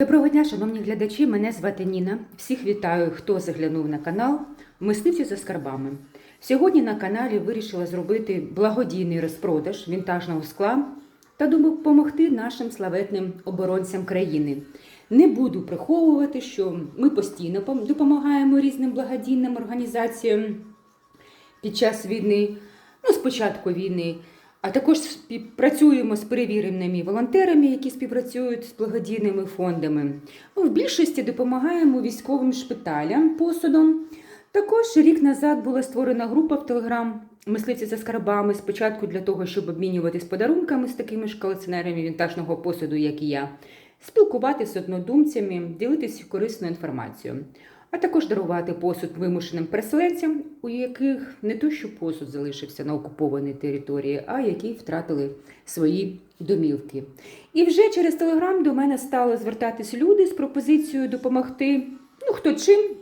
Доброго дня, шановні глядачі. Мене звати Ніна. Всіх вітаю, хто заглянув на канал Мисливці за скарбами. Сьогодні на каналі вирішила зробити благодійний розпродаж вінтажного скла та допомогти нашим славетним оборонцям країни. Не буду приховувати, що ми постійно допомагаємо різним благодійним організаціям під час війни, ну, з початку війни, а також співпрацюємо з перевіреними волонтерами, які співпрацюють з благодійними фондами. В більшості допомагаємо військовим шпиталям посудом. Також рік назад була створена група в Телеграм мисливці за скарбами. Спочатку для того, щоб обмінюватись подарунками з такими ж колекціонерами вінтажного посуду, як і я, спілкуватися з однодумцями, ділитися корисною інформацією, а також дарувати посуд вимушеним переселенцям, у яких не то, що посуд залишився на окупованій території, а які втратили свої домівки. І вже через телеграм до мене стали звертатись люди з пропозицією допомогти. Ну хто чим.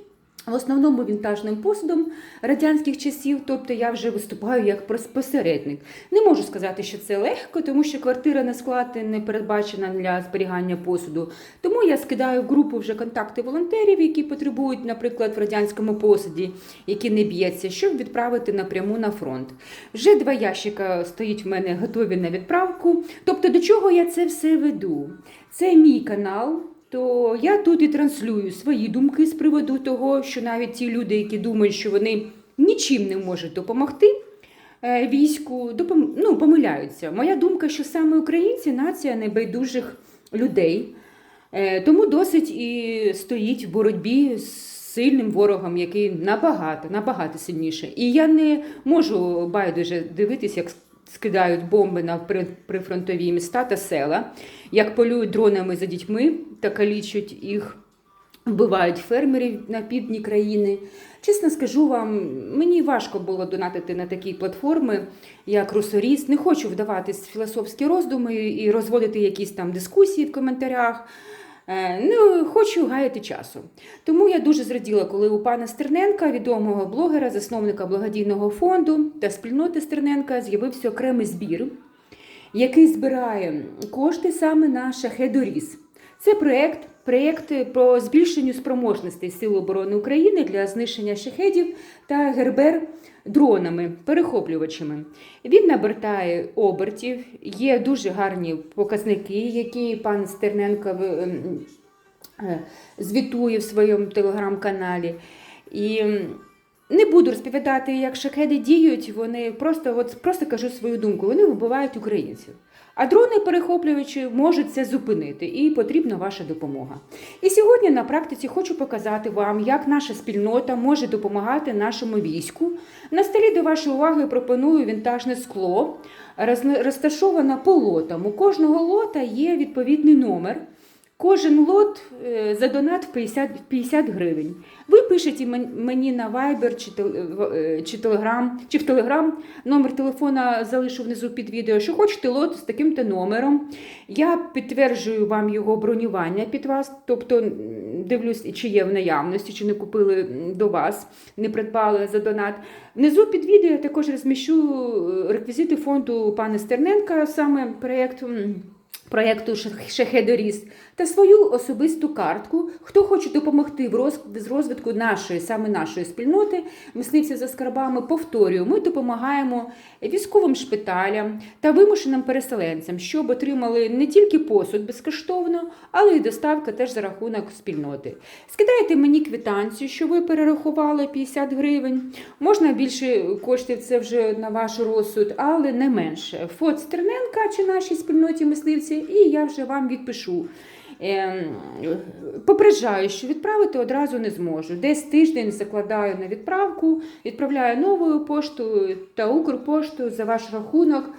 В основному вінтажним посудом радянських часів, тобто я вже виступаю як посередник. Не можу сказати, що це легко, тому що квартира на склад не передбачена для зберігання посуду. Тому я скидаю в групу вже контакти волонтерів, які потребують, наприклад, в радянському посуді, які не б'ється, щоб відправити напряму на фронт. Вже два ящика стоїть в мене готові на відправку. Тобто, до чого я це все веду? Це мій канал. То я тут і транслюю свої думки з приводу того, що навіть ті люди, які думають, що вони нічим не можуть допомогти е, війську, допом... ну, помиляються. Моя думка, що саме українці нація небайдужих людей, Е, тому досить і стоїть в боротьбі з сильним ворогом, який набагато, набагато сильніше. І я не можу байдуже дивитися, як скидають бомби на прифронтові міста та села, як полюють дронами за дітьми та калічать їх. Вбивають фермерів на півдні країни. Чесно скажу вам, мені важко було донатити на такі платформи, як Русоріс. Не хочу вдаватись в філософські роздуми і розводити якісь там дискусії в коментарях. Не хочу гаяти часу. Тому я дуже зраділа, коли у пана Стерненка, відомого блогера, засновника благодійного фонду та спільноти Стерненка, з'явився окремий збір, який збирає кошти саме на шахедоріз. Це проєкт, проєкт про збільшення спроможностей Сил оборони України для знищення шахедів та гербер дронами, перехоплювачами. Він набертає обертів, є дуже гарні показники, які пан Стерненко ем, е, звітує в своєму телеграм-каналі. І не буду розповідати, як шахеди діють. Вони просто, от, просто кажу свою думку. Вони вбивають українців. А дрони перехоплювачі можуть це зупинити, і потрібна ваша допомога. І сьогодні на практиці хочу показати вам, як наша спільнота може допомагати нашому війську. На столі до вашої уваги пропоную вінтажне скло, розташоване по лотам. У кожного лота є відповідний номер. Кожен лот е, за донат 50, 50 гривень. Ви пишете мені на Viber чи, е, чи Telegram, чи в Telegram, номер телефона залишу внизу під відео, що хочете лот з таким-то номером. Я підтверджую вам його бронювання під вас, тобто дивлюсь, чи є в наявності, чи не купили до вас, не придбали за донат. Внизу під відео я також розміщу е, реквізити фонду пана Стерненка, саме проєкт. Проєкту «Шах- Шахедоріс та свою особисту картку, хто хоче допомогти в розвитку нашої, саме нашої спільноти, мисливців за скарбами. Повторюю, ми допомагаємо військовим шпиталям та вимушеним переселенцям, щоб отримали не тільки посуд безкоштовно, але й доставка теж за рахунок спільноти. Скидайте мені квитанцію, що ви перерахували 50 гривень. Можна більше коштів, це вже на ваш розсуд, але не менше. Фот Стерненка чи нашій спільноті мисливці, і я вже вам відпишу. Ем, Попереджаю, що відправити одразу не зможу. Десь тиждень закладаю на відправку, відправляю новою поштою та Укрпоштою за ваш рахунок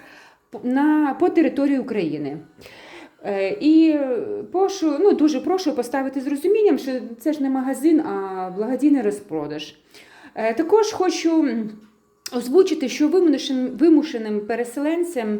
на, по території України. Е, І прошу, ну, дуже прошу поставити з розумінням, що це ж не магазин, а благодійний розпродаж. Е, Також хочу озвучити, що вимушеним, переселенцям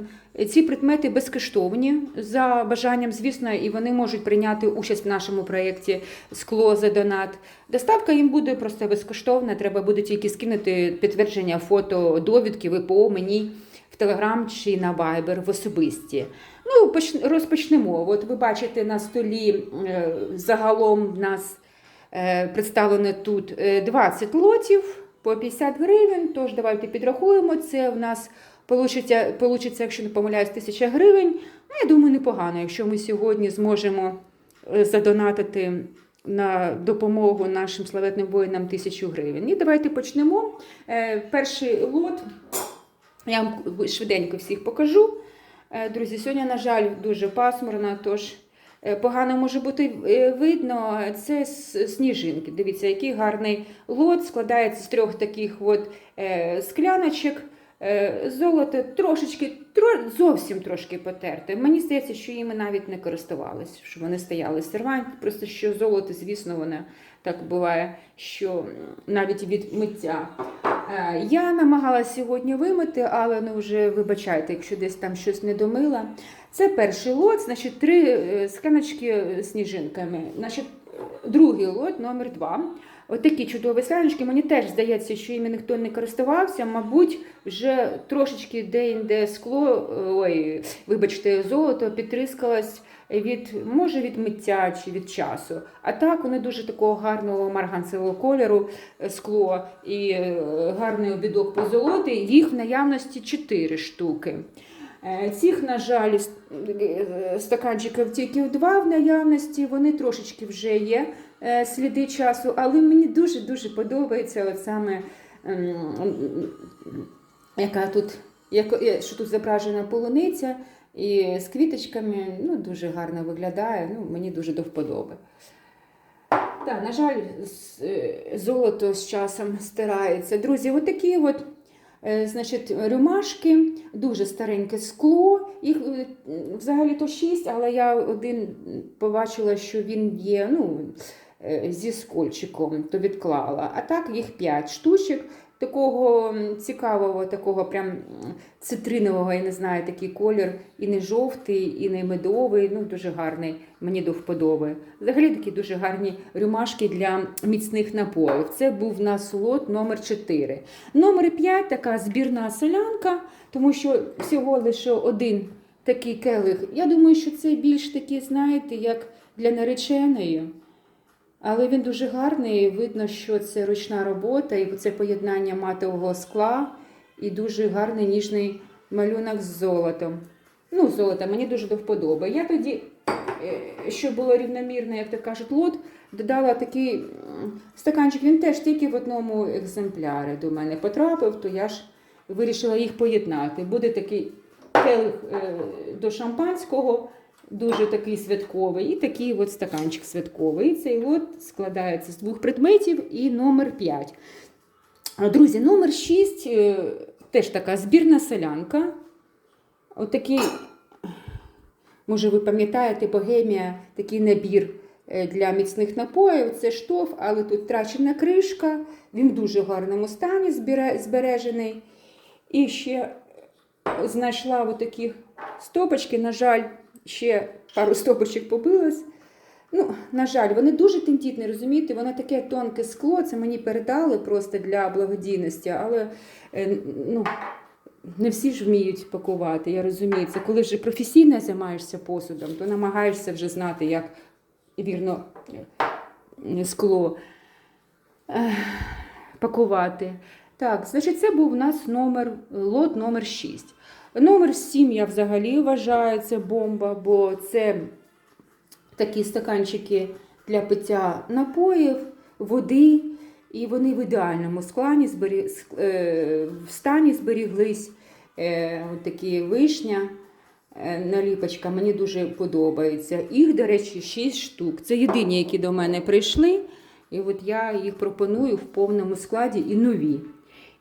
ці предмети безкоштовні за бажанням, звісно, і вони можуть прийняти участь в нашому проєкті скло за донат. Доставка їм буде просто безкоштовна. Треба буде тільки скинути підтвердження фото довідки ВПО мені в Телеграм чи на Viber в особисті. Ну, поч- розпочнемо. От ви бачите на столі е, загалом в нас е, представлено тут е, 20 лотів по 50 гривень. Тож давайте підрахуємо. Це в нас получиться, якщо не помиляюсь, 1000 гривень. Ну, я думаю, непогано, якщо ми сьогодні зможемо е, задонатити на допомогу нашим славетним воїнам тисячу гривень. І давайте почнемо. Е, Перший лот. Я вам швиденько всіх покажу. Е, Друзі, сьогодні, на жаль, дуже пасмурно, тож погано може бути е, видно. Це сніжинки. Дивіться, який гарний лот. Складається з трьох таких от е, скляночок. Е, Золото трошечки, тро, зовсім трошки потерте. Мені здається, що їми навіть не користувались, що вони стояли сервант. Просто що золото, звісно, воно так буває, що навіть від миття. Е, Я намагалася сьогодні вимити, але ну вже вибачайте, якщо десь там щось не домила. Це перший лот, значить, три е, скляночки сніжинками. Значить, другий лот, номер два. Отакі чудові скляночки. Мені теж здається, що іми ніхто не користувався. Мабуть, вже трошечки де-інде скло, е, ой, вибачте, золото підтрискалось від, може, від миття чи від часу. А так вони дуже такого гарного марганцевого кольору е, скло і е, гарний обідок позолоти. Їх в наявності 4 штуки. Е, Цих, на жаль, стаканчиків тільки два в наявності, вони трошечки вже є сліди часу, але мені дуже-дуже подобається от саме, ем, яка тут, що тут зображена полуниця і з квіточками, ну, дуже гарно виглядає, ну, мені дуже до вподоби. Так, на жаль, е, золото з часом стирається. Друзі, отакі от, е, значить, рюмашки, дуже стареньке скло. Їх е, взагалі то шість, але я один побачила, що він є ну, зі скольчиком, то відклала. А так їх п'ять штучок. Такого цікавого, такого прям цитринового, я не знаю, такий колір, і не жовтий, і не медовий, ну дуже гарний, мені до вподоби. Взагалі такі дуже гарні рюмашки для міцних напоїв. Це був в нас лот номер 4. Номер 5 така збірна солянка, тому що всього лише один такий келих. Я думаю, що це більш такий, знаєте, як для нареченої. Але він дуже гарний, видно, що це ручна робота, і це поєднання матового скла і дуже гарний ніжний малюнок з золотом. Ну, золото мені дуже до вподоби. Я тоді, е, щоб було рівномірно, як то кажуть, лот, додала такий стаканчик. Він теж тільки в одному екземплярі до мене потрапив, то я ж вирішила їх поєднати. Буде такий келих е, до шампанського, дуже такий святковий, і такий от стаканчик святковий. І цей лот складається з двох предметів і номер 5. Друзі, номер 6 теж така збірна солянка. Отакий, може, ви пам'ятаєте, богемія, такий набір е, для міцних напоїв. Це штоф, але тут трачена кришка. Він в дуже гарному стані збережений. І ще знайшла отакі стопочки. На жаль, ще пару стопочок побилось. Ну, на жаль, вони дуже тендітні, розумієте, воно таке тонке скло, це мені передали просто для благодійності, але е, ну, не всі ж вміють пакувати, я розумію. Це коли вже професійно займаєшся посудом, то намагаєшся вже знати, як вірно е, скло е, пакувати. Так, значить, це був у нас номер, лот номер 6. Номер 7 я взагалі вважаю, це бомба, бо це такі стаканчики для пиття напоїв, води, і вони в ідеальному складі, збері... е, в стані зберіглись. Е, такі вишня, е, наліпочка, мені дуже подобається. Їх, до речі, 6 штук. Це єдині, які до мене прийшли. І от я їх пропоную в повному складі і нові.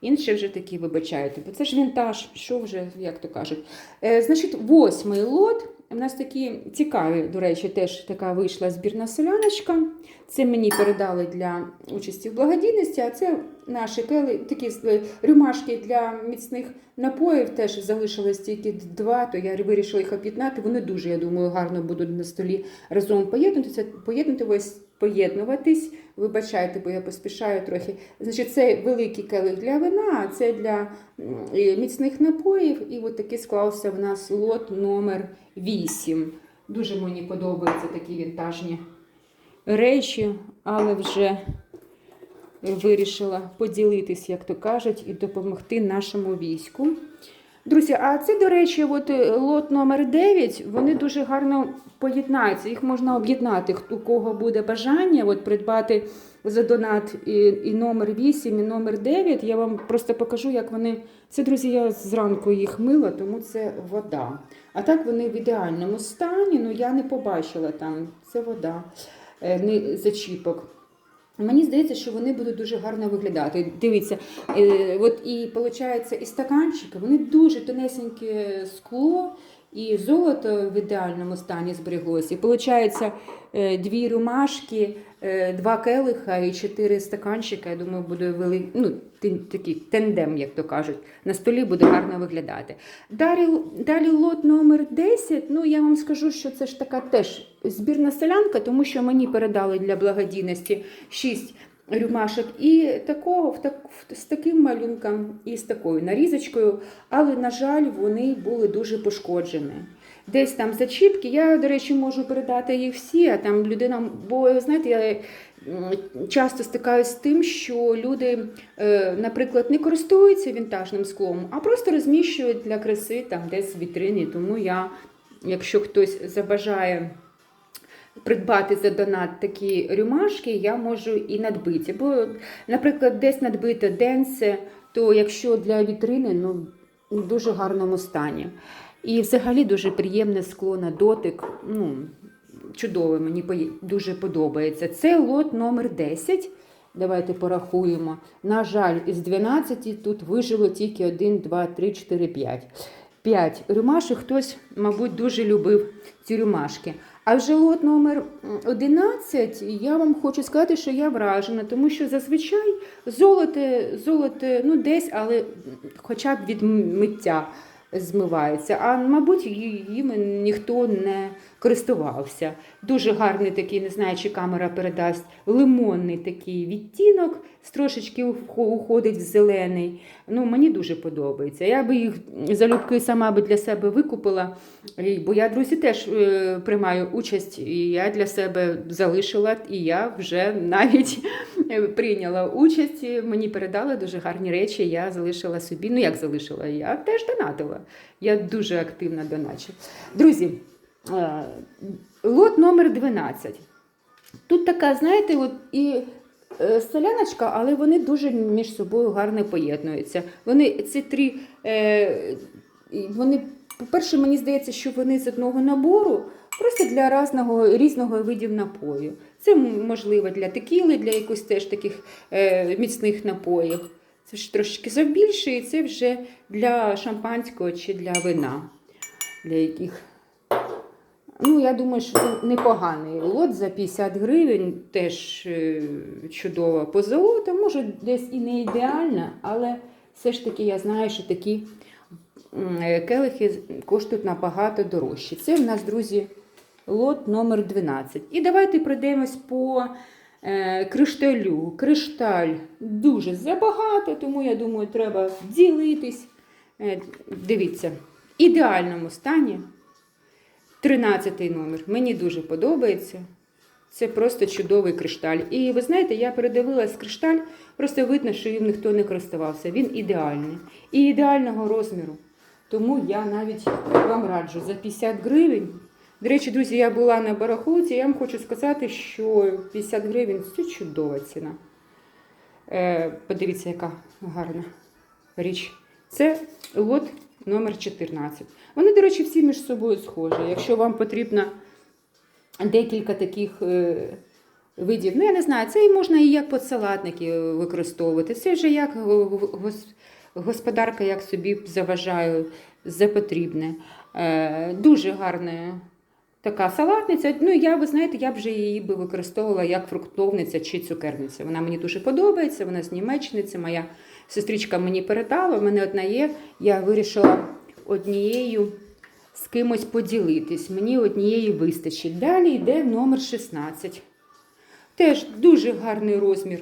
Інші вже такі, вибачайте, бо це ж вінтаж, що вже, як то кажуть. Е, значить, восьмий лот. У нас такі цікаві, до речі, теж така вийшла збірна соляночка. Це мені передали для участі в благодійності, а це наші кели, такі е, рюмашки для міцних напоїв. Теж залишилось тільки два, то я вирішила їх об'єднати. Вони дуже, я думаю, гарно будуть на столі разом поєднуватися, поєднуватись, поєднуватись. Вибачайте, бо я поспішаю трохи. Значить, це великий келих для вина, а це для міцних напоїв. І от такий склався в нас лот номер 8. Дуже мені подобаються такі вінтажні речі, але вже вирішила поділитись, як то кажуть, і допомогти нашому війську. Друзі, а це, до речі, от е, лот номер 9, вони дуже гарно поєднаються. Їх можна об'єднати. У кого буде бажання от, придбати за донат і, і номер 8, і номер 9. Я вам просто покажу, як вони. Це, друзі, я зранку їх мила, тому це вода. А так вони в ідеальному стані, ну я не побачила там. Це вода, е, не зачіпок. Мені здається, що вони будуть дуже гарно виглядати. Дивіться, е, от і виходить, і стаканчики, вони дуже тонесеньке скло, і золото в ідеальному стані збереглося. І виходить, е, дві рюмашки, е, два келиха і чотири стаканчика. Я думаю, буде вели... ну, такий тендем, як то кажуть. На столі буде гарно виглядати. Далі, далі лот номер 10. Ну я вам скажу, що це ж така теж збірна селянка, тому що мені передали для благодійності 6 рюмашок і такого в так, з таким малюнком і з такою нарізочкою, але, на жаль, вони були дуже пошкоджені. Десь там зачіпки. Я, до речі, можу передати їх всі, а там людина, бо знаєте, я часто стикаюся з тим, що люди, е, наприклад, не користуються вінтажним склом, а просто розміщують для краси там десь в вітрині. Тому я, якщо хтось забажає придбати за донат такі рюмашки, я можу і надбиті. Бо, наприклад, десь надбите денце, то якщо для вітрини, ну в дуже гарному стані. І взагалі дуже приємне скло на дотик. Ну, чудове, мені дуже подобається. Це лот номер 10. Давайте порахуємо. На жаль, із 12 тут вижило тільки 1, 2, 3, 4, 5. 5 рюмашок. Хтось, мабуть, дуже любив ці рюмашки. А вже лот номер м, 11, я вам хочу сказати, що я вражена, тому що зазвичай золоте, золоте ну десь, але хоча б від миття змивається. А мабуть, їм ніхто не користувався. Дуже гарний такий, не знаю, чи камера передасть, лимонний такий відтінок, трошечки уходить в зелений. Ну, мені дуже подобається. Я би їх залюбки сама би для себе викупила, бо я, друзі, теж е, приймаю участь, і я для себе залишила, і я вже навіть прийняла участь. Мені передали дуже гарні речі. Я залишила собі. Ну як залишила? Я теж донатила. Я дуже активно доначу. Друзі, е, лот номер 12. Тут така, знаєте, от і е, соляночка, але вони дуже між собою гарно поєднуються. Вони ці три, е, вони, по-перше, мені здається, що вони з одного набору, просто для різного, різного видів напою. Це можливо для текіли, для якихось теж таких е, міцних напоїв. Це ж трошки завбільше, і це вже для шампанського чи для вина. Для яких Ну, я думаю, що це непоганий лот за 50 гривень, теж е, чудова позолота. Може, десь і не ідеальна, але все ж таки я знаю, що такі келихи коштують набагато дорожче. Це в нас, друзі, лот номер 12. І давайте пройдемось по е, кришталю. Кришталь дуже забагато, тому я думаю, треба ділитись. Е, дивіться, в ідеальному стані. 13 номер. Мені дуже подобається. Це просто чудовий кришталь. І ви знаєте, я передивилась кришталь, просто видно, що їм ніхто не користувався. Він ідеальний і ідеального розміру. Тому я навіть вам раджу за 50 гривень. До речі, друзі, я була на барахолці, я вам хочу сказати, що 50 гривень це чудова ціна. Е, подивіться, яка гарна річ. Це лот номер 14. Вони, до речі, всі між собою схожі. Якщо вам потрібно декілька таких е, видів, ну я не знаю, це і можна і як подсалатники використовувати. Це вже як гос- господарка, як собі заважаю за потрібне. Е, дуже гарна така салатниця. Ну, я, ви знаєте, я б вже її би використовувала як фруктовниця чи цукерниця. Вона мені дуже подобається, вона з Німеччини, це моя сестричка мені передала, в мене одна є. Я вирішила однією з кимось поділитись. Мені однієї вистачить. Далі йде номер 16. Теж дуже гарний розмір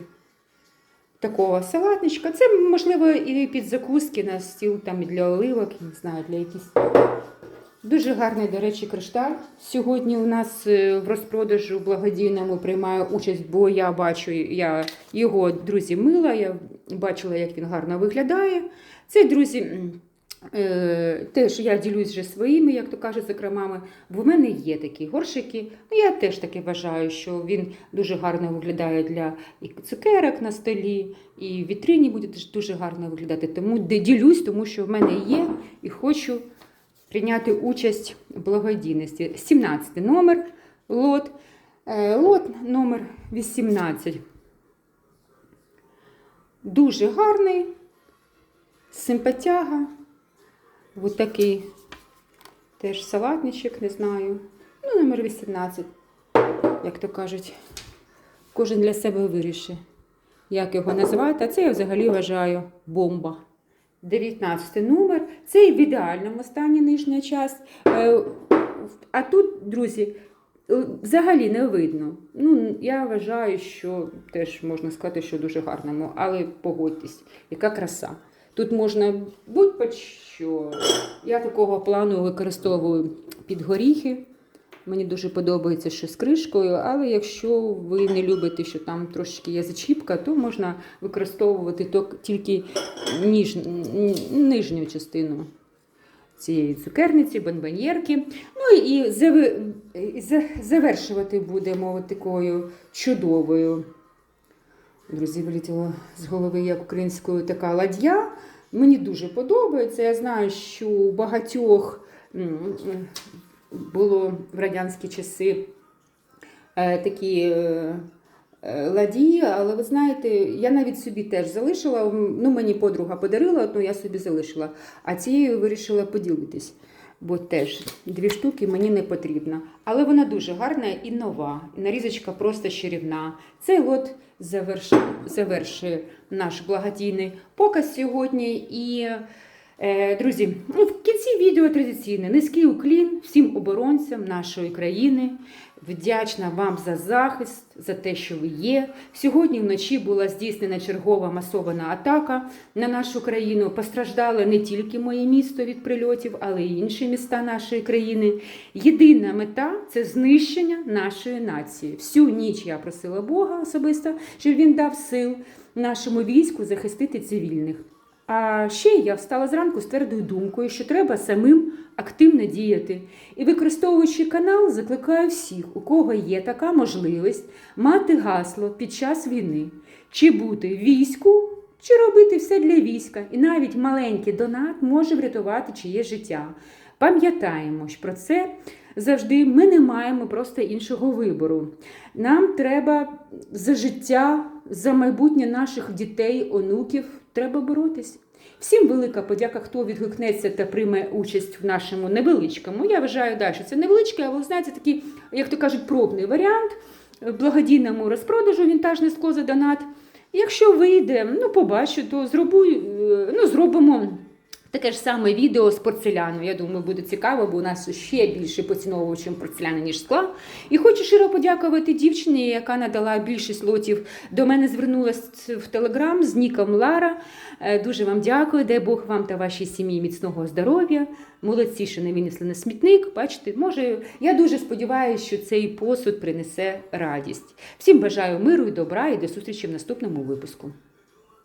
такого салатничка. Це, можливо, і під закуски на стіл там для оливок, не знаю, для якісь Дуже гарний, до речі, кришталь. Сьогодні у нас е, в розпродажу благодійному приймає участь, бо я бачу, я його друзі мила, я бачила, як він гарно виглядає. Це, друзі, теж я ділюсь вже своїми, як то кажуть, закромами. Бо в мене є такі горшики. Ну, я теж таки вважаю, що він дуже гарно виглядає для і цукерок на столі, і в вітрині буде дуже гарно виглядати. Тому де- ділюсь, тому що в мене є і хочу прийняти участь в благодійності. 17 номер лот. Е, Лот номер 18. Дуже гарний, симпатяга. Ось такий теж салатничок, не знаю. Ну, номер 18, як то кажуть. Кожен для себе вирішить, як його називати. А це я взагалі вважаю бомба. 19 номер. Це і в ідеальному стані нижня часть. Е, А тут, друзі, е, взагалі не видно. Ну, я вважаю, що теж можна сказати, що дуже гарному, але погодьтесь, яка краса. Тут можна будь-по що. Я такого плану використовую під горіхи. Мені дуже подобається що з кришкою, але якщо ви не любите, що там трошки є зачіпка, то можна використовувати тільки ніж, нижню частину цієї цукерниці, бонбоньєрки. Ну і завершувати будемо такою чудовою. Друзі, вилетіло з голови як українською така ладья. Мені дуже подобається. Я знаю, що у багатьох було в радянські часи е, такі е, е, ладії, але ви знаєте, я навіть собі теж залишила. Ну, мені подруга подарила, одну я собі залишила, а цією вирішила поділитись. Бо теж дві штуки мені не потрібно. Але вона дуже гарна і нова. Нарізочка просто чарівна. Цей лот завершує, завершує наш благодійний показ сьогодні. І, друзі, ну, в кінці відео традиційне низький уклін всім оборонцям нашої країни. Вдячна вам за захист, за те, що ви є. Сьогодні вночі була здійснена чергова масована атака на нашу країну. Постраждало не тільки моє місто від прильотів, але й інші міста нашої країни. Єдина мета це знищення нашої нації. Всю ніч я просила Бога особисто, щоб він дав сил нашому війську захистити цивільних. А ще я встала зранку з твердою думкою, що треба самим активно діяти. І використовуючи канал, закликаю всіх, у кого є така можливість, мати гасло під час війни, чи бути війську, чи робити все для війська. І навіть маленький донат може врятувати чиє життя. Пам'ятаємо про це завжди. Ми не маємо просто іншого вибору. Нам треба за життя, за майбутнє наших дітей, онуків, треба боротись. Всім велика подяка, хто відгукнеться та прийме участь в нашому невеличкому. Я вважаю, да, що це невеличкий, але знаєте, такий, як то кажуть, пробний варіант благодійному розпродажу вінтажне скло за донат. Якщо вийде, ну побачу, то зробу, е, ну, зробимо таке ж саме відео з порцеляну. Я думаю, буде цікаво, бо у нас ще більше поціновувачів порцеляни, ніж скла. І хочу щиро подякувати дівчині, яка надала більшість лотів. До мене звернулася в Телеграм з ніком Лара. Е, Дуже вам дякую. Дай Бог вам та вашій сім'ї міцного здоров'я. Молодці, що не винесли на смітник. Бачите, може, я дуже сподіваюся, що цей посуд принесе радість. Всім бажаю миру і добра і до зустрічі в наступному випуску.